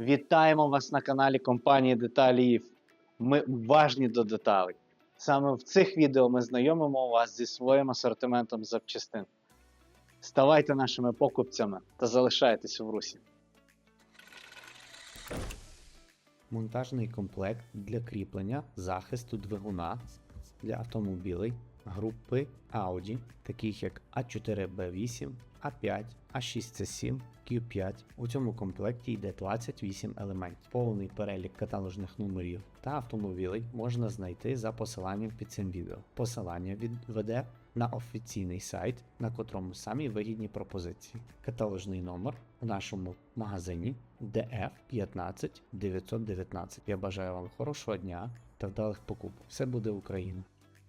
Вітаємо вас на каналі компанії Деталіїв. Ми уважні до деталей. Саме в цих відео ми знайомимо вас зі своїм асортиментом запчастин. Ставайте нашими покупцями та залишайтесь в русі. Монтажний комплект для кріплення захисту двигуна для автомобілей групи Audi, таких як A4B8, A5, A6C7, Q5. У цьому комплекті йде 28 елементів. Повний перелік каталожних номерів та автомобілей можна знайти за посиланням під цим відео. Посилання відведе на офіційний сайт, на котрому самі вигідні пропозиції. Каталожний номер в нашому магазині DF 15919. Я бажаю вам хорошого дня та вдалих покупок. Все буде Україна!